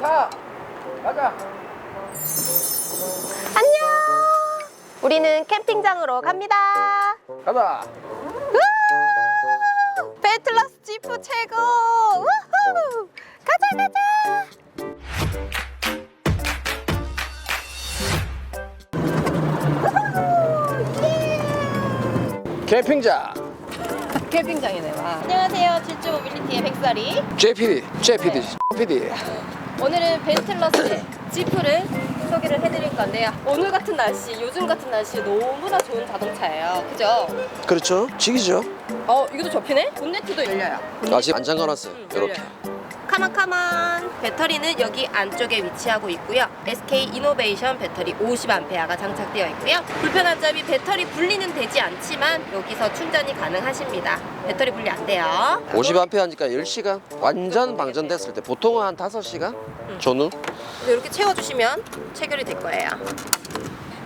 타. 가자. 안녕. 우리는 캠핑장으로 갑니다. 가자. 우! 배틀러스 지프 최고. 우후! 가자 가자. 캠핑장. 캠핑장이네 와. 안녕하세요. 질주 모빌리티의 백설이. JPD, JPD, JPD. 오늘은 벤틀러스 지프를 소개를 해드릴 건데요. 오늘 같은 날씨, 요즘 같은 날씨에 너무나 좋은 자동차예요. 그죠? 그렇죠. 직이죠. 어, 이것도 접히네? 본네트도 열려요. 아직 안 잠가놨어요. 음, 이렇게. 열려요. 카만카만 배터리는 여기 안쪽에 위치하고 있고요. SK 이노베이션 배터리 50A가 장착되어 있고요. 불편한 점이 배터리 분리는 되지 않지만 여기서 충전이 가능하십니다. 배터리 분리 안 돼요. 50A 하니까 10시간 완전 방전됐을 때 보통은 한 5시간 전후 그래서 이렇게 채워주시면 체결이 될 거예요.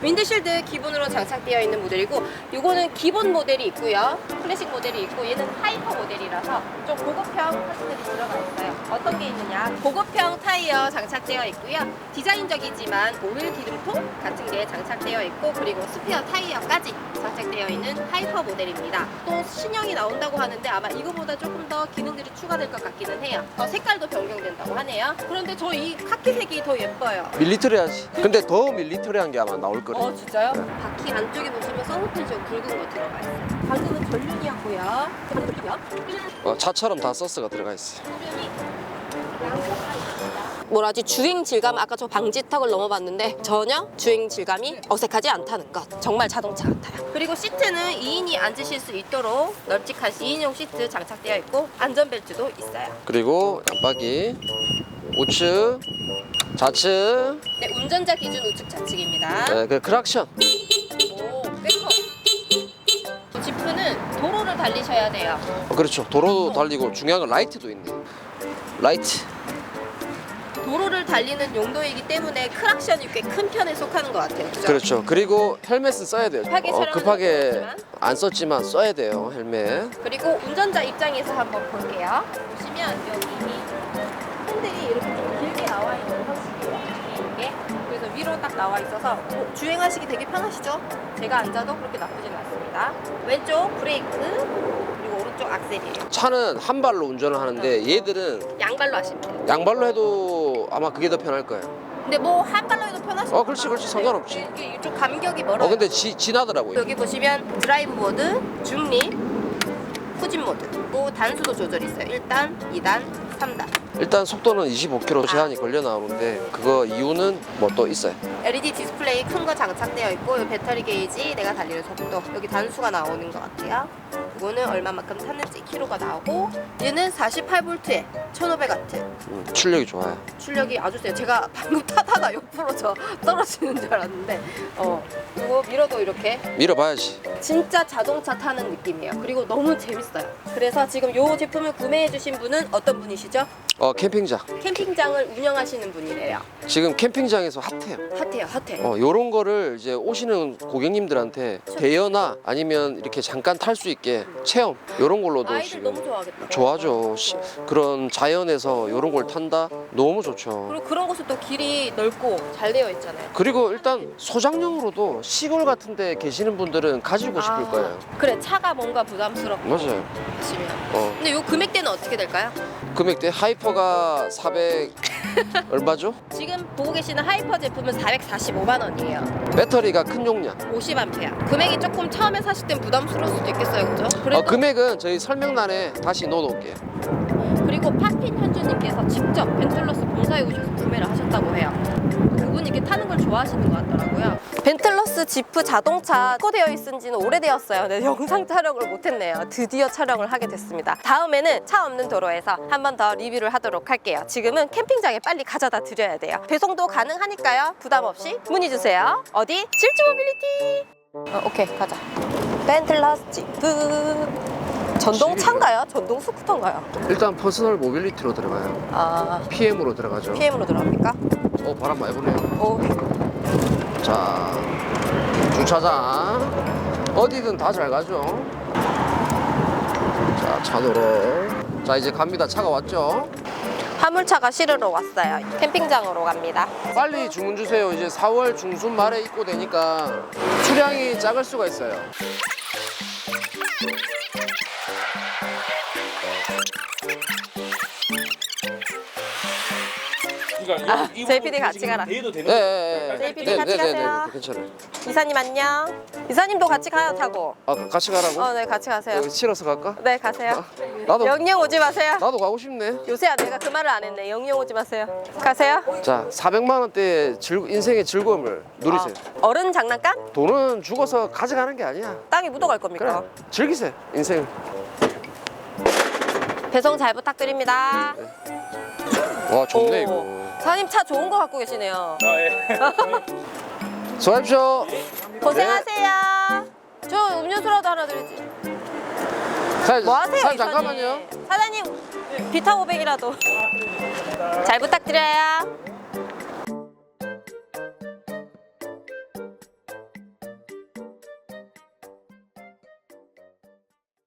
윈드실드 기본으로 장착되어 있는 모델이고 이거는 기본 모델이 있고요. 클래식 모델이 있고 얘는 하이퍼 모델이라서 좀 고급형 파츠들이 들어가 있어요. 어떤 게 있느냐? 고급형 타이어 장착되어 있고요. 디자인적이지만 오일 기름통 같은 게 장착되어 있고 그리고 스페어 타이어까지 장착되어 있는 하이퍼 모델입니다. 또 신형이 나온다고 하는데 아마 이거보다 조금 더 기능들이 추가될 것 같기는 해요. 어, 색깔도 변경된다고 하네요. 그런데 저 이 카키색이 더 예뻐요. 밀리터리하지. 근데 더 밀리터리한 게 아마 나올 거래. 어 진짜요? 바퀴 안쪽에 보시면 서스펜션 굵은 거 들어가 있어요. 방금은 전륜이었고요. 전륜이요? 어, 차처럼 다 서스가 들어가 있어. 뭐라지? 주행 질감? 아까 저 방지턱을 넘어봤는데 전혀 주행 질감이 어색하지 않다는 것. 정말 자동차 같아요. 그리고 시트는 2인이 앉으실 수 있도록 널찍한 2인용 시트 장착되어 있고 안전벨트도 있어요. 그리고 양박이 우측, 좌측, 네 운전자 기준 우측 좌측입니다. 네, 그 크락션. 오 꽤커. 지프는 도로를 달리셔야 돼요. 어, 그렇죠. 도로도 달리고 중요한 건 라이트도 있네. 라이트. 달리는 용도이기 때문에 크락션이 꽤 큰 편에 속하는 것 같아요 그죠? 그렇죠. 그리고 헬멧은 써야 돼요. 급하게 어, 급하게 없지만. 안 썼지만 써야 돼요. 헬멧. 그리고 운전자 입장에서 한번 볼게요. 보시면 여기 핸들이 이렇게 좀 길게 나와 있는 형식이에요. 이게 그래서 위로 딱 나와 있어서 어, 주행하시기 되게 편하시죠? 제가 앉아도 그렇게 나쁘지는 않습니다. 왼쪽 브레이크 그리고 오른쪽 악셀이에요. 차는 한 발로 운전을 하는데 얘들은 양발로 하시면 돼요. 양발로 해도 아마 그게 더 편할 거예요. 근데 뭐한 발로 해도 편하시죠? 어, 그렇지, 그렇지. 상관없지. 이게 이쪽 간격이 멀어요. 어 근데 지, 지나더라고요. 여기 보시면 드라이브 모드, 중립, 후진 모드, 또 단수도 조절이 있어요. 1단, 2단, 3단. 일단 속도는 25km 제한이 걸려 나오는데 그거 이유는 뭐 또 있어요. LED 디스플레이 큰 거 장착되어 있고 이 배터리 게이지 내가 달리는 속도 여기 단수가 나오는 것 같아요. 이거는 얼마만큼 탔는지 키로가 나오고 얘는 48V에 1500W 음, 출력이 좋아요. 출력이 아주 세요. 제가 방금 타다가 옆으로 저 떨어지는 줄 알았는데 어 이거 밀어도 이렇게 밀어봐야지. 진짜 자동차 타는 느낌이에요. 그리고 너무 재밌어요. 그래서 지금 이 제품을 구매해 주신 분은 어떤 분이시죠? 어 캠핑장. 캠핑장을 운영하시는 분이래요. 지금 캠핑장에서 핫해요. 핫해요, 핫해. 어, 요런 거를 이제 오시는 고객님들한테 대여나 아니면 이렇게 잠깐 탈 수 있게 체험 요런 걸로도 아이들 지금 너무 좋아하겠다. 좋아하죠. 시- 그런 자연에서 요런 걸 탄다 너무 좋죠. 그리고 그런 곳은 또 길이 넓고 잘 되어 있잖아요. 그리고 일단 소장용으로도 시골 같은 데 계시는 분들은 가지고 싶을 아, 거예요. 그래 차가 뭔가 부담스럽고 맞아요. 하시면. 어, 근데 요 금액대는 어떻게 될까요? 금액대 하이퍼가 400 얼마죠? 지금 보고 계시는 하이퍼 제품은 445만 원이에요. 배터리가 큰 용량. 50A. 금액이 조금 처음에 사실 땐 부담스러울 수도 있겠어요, 그죠? 그래도 어, 금액은 저희 설명란에 다시 넣어놓을게요. 그리고 파핀 현주님께서 직접 벤틀러스 본사에 오셔서 구매를 하셨다고 해요. 그분이 이렇게 타는 걸 좋아하시는 것 같더라고요. 벤틀러스 지프 자동차 코되어 있은 지는 오래되었어요. 네, 영상 촬영을 못했네요. 드디어 촬영을 하게 됐습니다. 다음에는 차 없는 도로에서 한 번 더 리뷰를 하도록 할게요. 지금은 캠핑장에 빨리 가져다 드려야 돼요. 배송도 가능하니까요. 부담 없이 문의 주세요. 어디? 질주 모빌리티. 어, 오케이 가자. 벤틀러스 지프. 전동차인가요? 전동 스쿠터인가요? 일단 퍼스널 모빌리티로 들어가요. 아 PM으로 들어가죠. PM으로 들어갑니까? 어 바람 많이 부네요. 오. 자 주차장 어디든 다 잘 가죠. 자 차도로 자 이제 갑니다. 차가 왔죠. 화물차가 실으러 왔어요. 캠핑장으로 갑니다. 빨리 주문 주세요. 이제 4월 중순 말에 입고 되니까 수량이 작을 수가 있어요. Thank you. 그러니까 이- 이 저희 부분 PD 같이 지금 가라. 대여도 되는 네, 거예요? 네, 네. JPD 같이 가세요. 괜찮아요. 이사님 안녕. 이사님도 같이 가요 타고. 아, 같이 가라고? 어, 네 같이 가세요. 여기 실어서 갈까? 네 가세요. 나도 영영 오지 마세요. 나도 가고 싶네. 요새 내가 그 말을 안 했네. 영영 오지 마세요. 가세요. 자, 400만 원대 즐, 인생의 즐거움을 누리세요. 어, 어른 장난감? 돈은 죽어서 가져가는 게 아니야. 땅에 묻어갈 겁니까? 그래. 즐기세요, 인생. 배송 잘 부탁드립니다. 와, 좋네 오. 이거. 사장님 차 좋은 거 갖고 계시네요. 아, 예. 수고하십시오. 고생하세요. 저 음료수라도 하나 드리지. 사장님, 뭐 하세요? 사장님 이사님? 잠깐만요. 사장님 비타 500이라도 잘 부탁드려요.